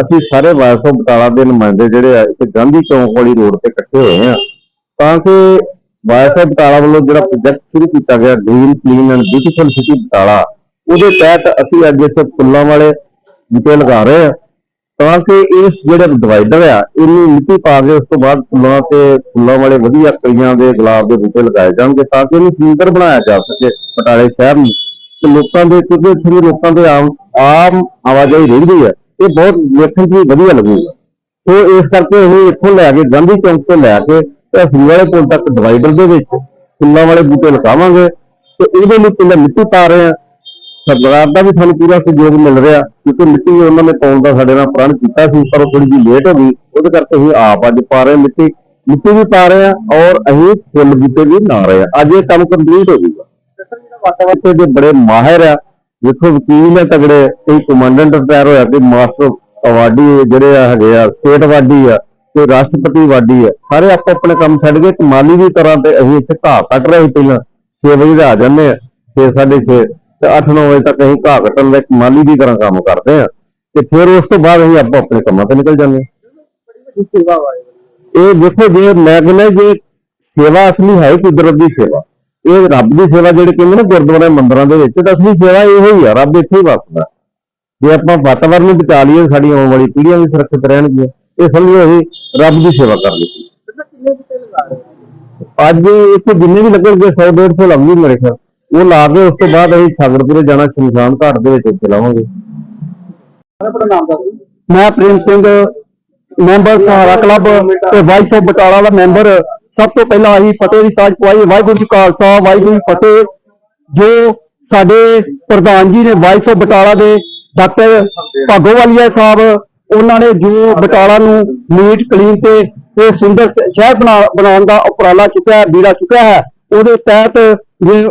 ਅਸੀਂ ਸਾਰੇ ਵਾਇਸ ਬਟਾਲਾ ਦੇ ਨੁਮਾਇੰਦੇ ਜਿਹੜੇ ਆ, ਇੱਥੇ ਗਾਂਧੀ ਚੌਂਕ ਵਾਲੀ ਰੋਡ ਤੇ ਇਕੱਠੇ ਹੋਏ ਆ। ਤਾਂ ਕਿ ਵਾਇਸ ਬਟਾਲਾ ਵੱਲੋਂ ਜਿਹੜਾ ਪ੍ਰੋਜੈਕਟ ਸ਼ੁਰੂ ਕੀਤਾ ਗਿਆ green clean and beautiful city Batala, ਉਹਦੇ ਤਹਿਤ ਅਸੀਂ ਅੱਜ ਇੱਥੇ ਫੁੱਲਾਂ ਵਾਲੇ ਬੂਟੇ ਲਗਾ ਰਹੇ ਆ। ਤਾਂ ਕਿ ਇਸ ਜਿਹੜਾ ਡਿਵਾਈਡਰ ਆ ਇਹਨੂੰ ਮਿੱਟੀ ਪਾ ਕੇ ਉਸ ਤੋਂ ਬਾਅਦ ਫੁੱਲਾਂ ਤੇ ਫੁੱਲਾਂ ਵਾਲੇ ਵਧੀਆ ਕਲੀਆਂ ਦੇ ਗੁਲਾਬ ਦੇ ਬੂਟੇ ਲਗਾਏ ਜਾਣਗੇ, ਤਾਂ ਕਿ ਇਹਨੂੰ ਸੁੰਦਰ ਬਣਾਇਆ ਜਾ ਸਕੇ ਬਟਾਲੇ ਸ਼ਹਿਰ ਨੂੰ। ਤੇ ਲੋਕਾਂ ਦੇ, ਕਿਉਂਕਿ ਇੱਥੇ ਲੋਕਾਂ ਦੇ ਆਮ ਆਮ ਆਵਾਜਾਈ ਰਹਿੰਦੀ ਹੈ। ਇਹ ਬਹੁਤ ਵੇਖਣ 'ਚ ਵੀ ਵਧੀਆ ਲੱਗੂਗਾ ਸੋ ਇਸ ਕਰਕੇ ਅਸੀਂ ਇੱਥੋਂ ਲੈ ਕੇ ਗਾਂਧੀ ਚੌਂਕ ਤੋਂ ਲੈ ਕੇ ਤੇ ਵਾਲੇ ਪੁਲ ਤੱਕ ਡਿਵਾਈਡਰ ਦੇ ਵਿੱਚ। ਫੁੱਲਾਂ ਵਾਲੇ ਬੂਟੇ ਲਗਾਵਾਂਗੇ ਤੇ ਉਹਦੇ ਲਈ ਪਹਿਲਾਂ ਮਿੱਟੀ ਪਾ ਰਹੇ ਆ ਸਰਕਾਰ ਦਾ ਵੀ ਸਾਨੂੰ ਪੂਰਾ ਸਹਿਯੋਗ ਮਿਲ ਰਿਹਾ ਕਿਉਂਕਿ ਮਿੱਟੀ ਉਹਨਾਂ ਨੇ ਪਾਉਣ ਦਾ ਸਾਡੇ ਨਾਲ ਪ੍ਰਣ ਕੀਤਾ ਸੀ, ਪਰ ਉਹ ਥੋੜੀ ਜਿਹੀ ਲੇਟ ਹੋ ਗਈ। ਉਹਦੇ ਕਰਕੇ ਅਸੀਂ ਆਪ ਅੱਜ ਪਾ ਰਹੇ ਮਿੱਟੀ। ਮਿੱਟੀ ਵੀ ਪਾ ਰਹੇ ਆ ਔਰ ਅਸੀਂ ਫੁੱਲ ਬੂਟੇ ਵੀ ਲਾ ਰਹੇ ਆ ਅੱਜ ਇਹ ਕੰਮ ਕੰਪਲੀਟ ਹੋ ਜਾਊਗਾ। ਵਾਤਾਵਰਣ ਦੇ ਬੜੇ ਮਾਹਿਰ ਆ। ਵੇਖੋ ਵਕੀਲ ਨੇ ਤਗੜੇ ਕੋਈ ਕਮਾਂਡੈਂਟ ਰਿਟਾਇਰ ਹੋਇਆ ਕੋਈ ਮਾਸਟਰ ਅਵਾਰਡੀ ਜਿਹੜੇ ਆ ਹੈਗੇ ਆ ਸਟੇਟ ਅਵਾਰਡੀ ਆ ਕੋਈ ਰਾਸ਼ਟਰਪਤੀ ਅਵਾਰਡੀ ਆ ਸਾਰੇ ਆਪੋ ਆਪਣੇ ਕੰਮ ਛੱਡ ਕੇ ਮਾਲੀ ਦੀ ਤਰ੍ਹਾਂ ਤੇ ਅਸੀਂ ਇੱਥੇ ਘਾਹ ਕੱਟ ਰਹੇ ਪਹਿਲਾਂ 6 ਵਜੇ ਦਾ ਆ ਜਾਂਦੇ ਆ 6 6:30 ਤੇ 8-9 ਵਜੇ ਤੱਕ ਅਸੀਂ ਘਾਹ ਕੱਟਣ ਦਾ ਇੱਕ ਮਾਲੀ ਦੀ ਤਰ੍ਹਾਂ ਕੰਮ ਕਰਦੇ ਆ ਤੇ ਫਿਰ ਉਸ ਤੋਂ ਬਾਅਦ ਅਸੀਂ ਆਪੋ ਆਪਣੇ ਕੰਮਾਂ ਤੇ ਨਿਕਲ ਜਾਂਦੇ ਆ। ਇਹ ਦੇਖੋ ਜੇ ਮੈਂ ਕਹਿੰਦਾ ਜੇ ਸੇਵਾ ਅਸਲੀ ਹੈ ਕੁਦਰਤ ਦੀ ਸੇਵਾ। ਇਹ ਰੱਬ ਦੀ ਸੇਵਾ ਜਿਹੜੇ ਕਹਿੰਦੇ ਨੇ ਗੁਰਦੁਆਰੇ ਮੰਦਿਰਾਂ ਦੇ ਵਿੱਚ, ਤਾਂ ਅਸਲੀ ਸੇਵਾ ਇਹੋ ਹੀ ਆ, ਰੱਬ ਇੱਥੇ ਹੀ ਵਸਦਾ। ਜੇ ਆਪਾਂ ਵਾਤਾਵਰਨ ਨੂੰ ਬਚਾ ਲਈਏ, ਸਾਡੀ ਆਉਣ ਵਾਲੀ ਪੀੜ੍ਹੀਆਂ ਵੀ ਸੁਰੱਖਿਅਤ ਰਹਿਣਗੀਆਂ ਇਹ ਸਮਝੋ ਅਸੀਂ ਰੱਬ ਦੀ ਸੇਵਾ ਕਰ ਲਈ। ਅੱਜ ਇੱਥੇ ਜਿੰਨੇ ਵੀ ਲੱਗਣਗੇ 100 150 ਲੱਗਣਗੇ ਮੇਰੇ ਖਿਆਲ। ਉਹ ਲਾ ਕੇ ਉਸ ਤੋਂ ਬਾਅਦ ਅਸੀਂ ਸਾਗਰਪੁਰੇ ਜਾਣਾ, ਸ਼ਮਸ਼ਾਨ ਘਾਟ ਦੇ ਵਿੱਚ ਉੱਥੇ ਲਾਵਾਂਗੇ। ਮੈਂ ਪ੍ਰੇਮ ਸਿੰਘ, ਮੈਂਬਰ ਸਹਾਰਾ ਕਲੱਬ ਤੇ ਵਾਈਸ ਆਫ ਬਟਾਲਾ ਦਾ ਮੈਂਬਰ ਸਭ ਤੋਂ ਪਹਿਲਾਂ ਅਸੀਂ ਫਤਿਹ ਦੀ ਸਾਜ ਪਵਾਈ ਵਾਹਿਗੁਰੂ ਜੀ ਖਾਲਸਾ, ਵਾਹਿਗੁਰੂ ਜੀ ਫਤਿਹ। ਜੋ ਸਾਡੇ ਪ੍ਰਧਾਨ ਜੀ ਨੇ ਵਾਈਸ ਆਫ ਬਟਾਲਾ ਦੇ ਡਾਕਟਰ ਭਾਗੋਵਾਲੀਆ ਸਾਹਿਬ, ਉਹਨਾਂ ਨੇ ਜੋ ਬਟਾਲਾ ਨੂੰ ਨੀਟ ਕਲੀਨ ਤੇ ਤੇ ਸੁੰਦਰ ਸ਼ਹਿਰ ਬਣਾ, ਬਣਾਉਣ ਦਾ ਉਪਰਾਲਾ ਚੁੱਕਿਆ ਹੈ, ਬੀੜਾ ਚੁੱਕਿਆ ਹੈ, ਉਹਦੇ ਤਹਿਤ ਜੇ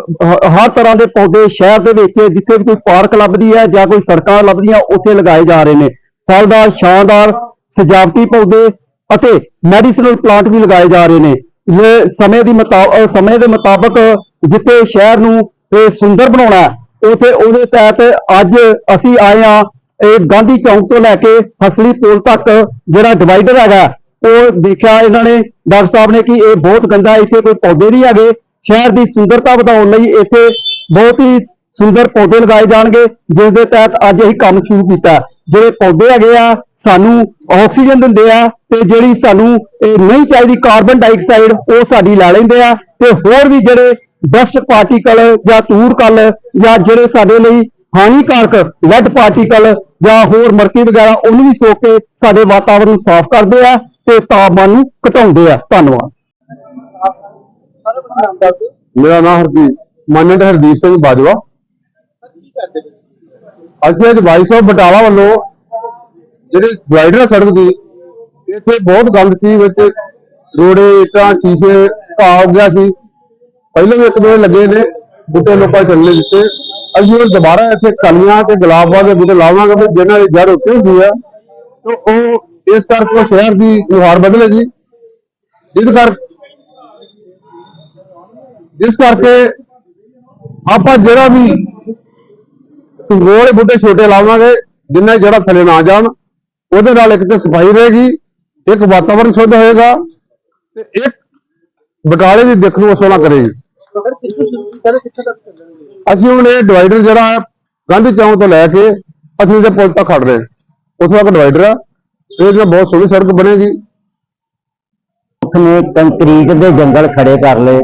ਹਰ ਤਰ੍ਹਾਂ ਦੇ ਪੌਦੇ ਸ਼ਹਿਰ ਦੇ ਵਿੱਚ, ਜਿੱਥੇ ਵੀ ਕੋਈ ਪਾਰਕ ਲੱਭਦੀ ਹੈ ਜਾਂ ਕੋਈ ਸੜਕਾਂ ਲੱਭਦੀਆਂ, ਉੱਥੇ ਲਗਾਏ ਜਾ ਰਹੇ ਨੇ। ਫਲਦਾਰ, ਸ਼ਾਨਦਾਰ ਸਜਾਵਟੀ ਪੌਦੇ ਅਤੇ ਮੈਡੀਸਨਲ ਪਲਾਂਟ ਵੀ ਲਗਾਏ ਜਾ ਰਹੇ ਨੇ। ਇਹ ਸਮੇਂ ਦੀ ਮੁਤਾਬਕ ਸਮੇਂ ਦੇ ਮੁਤਾਬਕ ਜਿੱਥੇ ਸ਼ਹਿਰ ਨੂੰ ਇਹ ਸੁੰਦਰ ਬਣਾਉਣਾ ਹੈ, ਉਥੇ ਉਹਦੇ ਤਹਿਤ ਅੱਜ ਅਸੀਂ ਆਏ ਆ ਇਹ ਗਾਂਧੀ ਚੌਂਕ ਤੋਂ ਲੈ ਕੇ ਫਸਲੀ ਪੁਲ ਤੱਕ ਜਿਹੜਾ ਡਿਵਾਈਡਰ ਹੈਗਾ ਉਹ ਦੇਖਿਆ ਇਹਨਾਂ ਨੇ ਡਾਕਟਰ ਸਾਹਿਬ ਨੇ ਕਿ ਇਹ ਬਹੁਤ ਗੰਦਾ ਇੱਥੇ ਕੋਈ ਪੌਦੇ ਨਹੀਂ ਹੈਗੇ ਸ਼ਹਿਰ ਦੀ ਸੁੰਦਰਤਾ ਵਧਾਉਣ ਲਈ ਇੱਥੇ ਬਹੁਤ ਹੀ ਸੁੰਦਰ ਪੌਦੇ ਲਗਾਏ ਜਾਣਗੇ ਜਿਸ ਦੇ ਤਹਿਤ ਅੱਜ ਅਸੀਂ ਕੰਮ ਸ਼ੁਰੂ ਕੀਤਾ ਜਿਹੜੇ ਪੌਦੇ ਹੈਗੇ ਆ, ਸਾਨੂੰ ਆਕਸੀਜਨ ਦਿੰਦੇ ਆ ਤੇ ਜਿਹੜੀ ਸਾਨੂੰ ਇਹ ਨਹੀਂ ਚਾਹੀਦੀ ਕਾਰਬਨ ਡਾਈਆਕਸਾਈਡ ਉਹ ਸਾਡੀ ਲੈ ਲੈਂਦੇ ਆ ਤੇ ਹੋਰ ਵੀ ਜਿਹੜੇ ਡਸਟ ਪਾਰਟੀਕਲ ਜਾਂ ਧੂੜ ਕਲ ਜਾਂ ਜਿਹੜੇ ਸਾਡੇ ਲਈ ਹਾਨੀਕਾਰਕ ਲੈਡ ਪਾਰਟੀਕਲ ਜਾਂ ਹੋਰ ਮਰਕੀ ਵਗੈਰਾ, ਉਹਨੂੰ ਵੀ ਸੋਕ ਕੇ ਸਾਡੇ ਵਾਤਾਵਰਨ ਨੂੰ ਸਾਫ਼ ਕਰਦੇ ਆ ਤੇ ਤਾਪਮਾਨ ਨੂੰ ਘਟਾਉਂਦੇ ਆ। ਧੰਨਵਾਦ। ਮੇਰਾ ਨਾਮ ਹਰਦੀਪ ਮਾਨੰਦ ਹਰਦੀਪ ਸਿੰਘ ਬਾਜਵਾ। ਅਸੀਂ ਅੱਜ ਵਾਈਸ ਆਫ ਬਟਾਲਾ ਵੱਲੋਂ ਜਿਹੜੀ ਡਿਵਾਈਡਰ ਸੜਕ ਦੀ, ਇੱਥੇ ਬਹੁਤ ਗੰਦ ਸੀ, ਵਿੱਚ ਰੋੜੇ, ਇੱਟਾਂ, ਸ਼ੀਸ਼ੇ ਘਾਹ ਹੋ ਗਿਆ ਸੀ। ਪਹਿਲਾਂ ਵੀ ਇੱਕ ਦੋ ਲੱਗੇ ਨੇ, ਬੂਟੇ ਲੋਕਾਂ ਚੱਲਣੇ ਦਿੱਤੇ। ਅਸੀਂ ਹੁਣ ਦੁਬਾਰਾ ਇੱਥੇ ਕਲੀਆਂ ਤੇ ਗੁਲਾਬਾਂ ਦੇ ਬੂਟੇ ਲਾਵਾਂਗੇ, ਵੀ ਜਿਨ੍ਹਾਂ ਦੀ ਜੜ ਉੱਤੇ ਹੁੰਦੀ ਆ। ਤੇ ਉਹ ਇਸ ਕਰਕੇ ਉਹ ਸ਼ਹਿਰ ਦੀ ਨੁਹਾਰ ਬਦਲੇਗੀ ਜਿਸ ਕਰ, ਜਿਸ ਕਰਕੇ ਆਪਾਂ ਜਿਹੜਾ ਵੀ ਗੋਲੇ ਬੁੱਢੇ ਛੋਟੇ ਲਾਵਾਂਗੇ, ਜਿੰਨੇ ਜਿਹੜਾ ਥੱਲੇ ਨਾ ਜਾਣ। ਉਹਦੇ ਨਾਲ ਇੱਕ ਤੇ ਸਫ਼ਾਈ ਰਹੇਗੀ, ਇੱਕ ਵਾਤਾਵਰਣ ਸ਼ੁੱਧ ਹੋਏਗਾ, ਤੇ ਇੱਕ ਬਟਾਲੇ ਦੀ ਦਿੱਖ ਨੂੰ ਸੋਹਣਾ ਕਰੇਗੀ। ਅਸੀਂ ਹੁਣ ਇਹ ਡਿਵਾਈਡਰ ਜਿਹੜਾ ਹੈ, ਗਾਂਧੀ ਚੌਂਕ ਤੋਂ ਲੈ ਕੇ ਅਸਲੀ ਦੇ ਪੁਲ ਤੱਕ ਖੜ ਰਹੇ ਉੱਥੋਂ ਤੱਕ ਡਿਵਾਈਡਰ ਆ ਇਹ ਜਿਹੜਾ ਬਹੁਤ ਸੋਹਣੀ ਸੜਕ ਬਣੇਗੀ। ਨੇ ਕੰਕਰੀਟ ਦੇ ਜੰਗਲ ਖੜੇ ਕਰ ਲਏ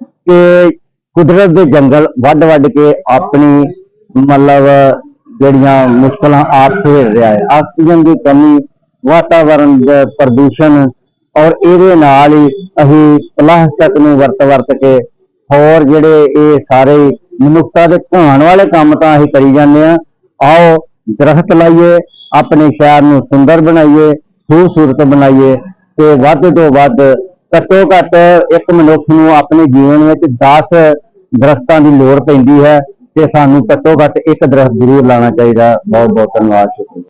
ਕਿ ਕੁਦਰਤ ਦੇ ਜੰਗਲ ਵੱਢ ਵੱਢ ਕੇ ਆਪਣੀ ਮਤਲਬ ਜਿਹੜੀਆਂ ਮੁਸ਼ਕਲਾਂ ਆਪ ਸਹਿ ਰਿਹਾ ਹੈ। ਆਕਸੀਜਨ ਦੀ ਕਮੀ ਵਾਤਾਵਰਣ ਦਾ ਪ੍ਰਦੂਸ਼ਣ ਔਰ ਇਹਦੇ ਨਾਲ ਹੀ ਅਸੀਂ ਪਲਾਸਟਿਕ ਨੂੰ ਵਰਤ ਵਰਤ ਕੇ ਹੋਰ ਜਿਹੜੇ ਇਹ ਸਾਰੇ ਮਨੁੱਖਤਾ ਦੇ ਘਾਣ ਵਾਲੇ ਕੰਮ ਤਾਂ ਅਸੀਂ ਕਰੀ ਜਾਂਦੇ ਆ ਆਓ ਦਰਖਤ ਲਾਈਏ, ਆਪਣੇ ਸ਼ਹਿਰ ਨੂੰ ਸੁੰਦਰ ਬਣਾਈਏ, ਖੂਬਸੂਰਤ ਬਣਾਈਏ ਤੇ ਵੱਧ ਤੋਂ ਵੱਧ ਘੱਟੋ ਘੱਟ ਇੱਕ ਮਨੁੱਖ ਨੂੰ ਆਪਣੇ ਜੀਵਨ ਵਿੱਚ 10 ਦਰਖਤਾਂ ਦੀ ਲੋੜ ਪੈਂਦੀ ਹੈ। ਤੇ ਸਾਨੂੰ ਘੱਟੋ ਘੱਟ ਇੱਕ ਦਰਖਤ ਜ਼ਰੂਰ ਲਾਉਣਾ ਚਾਹੀਦਾ। ਬਹੁਤ ਬਹੁਤ ਧੰਨਵਾਦ ਸ਼ੁਕਰੀਆ।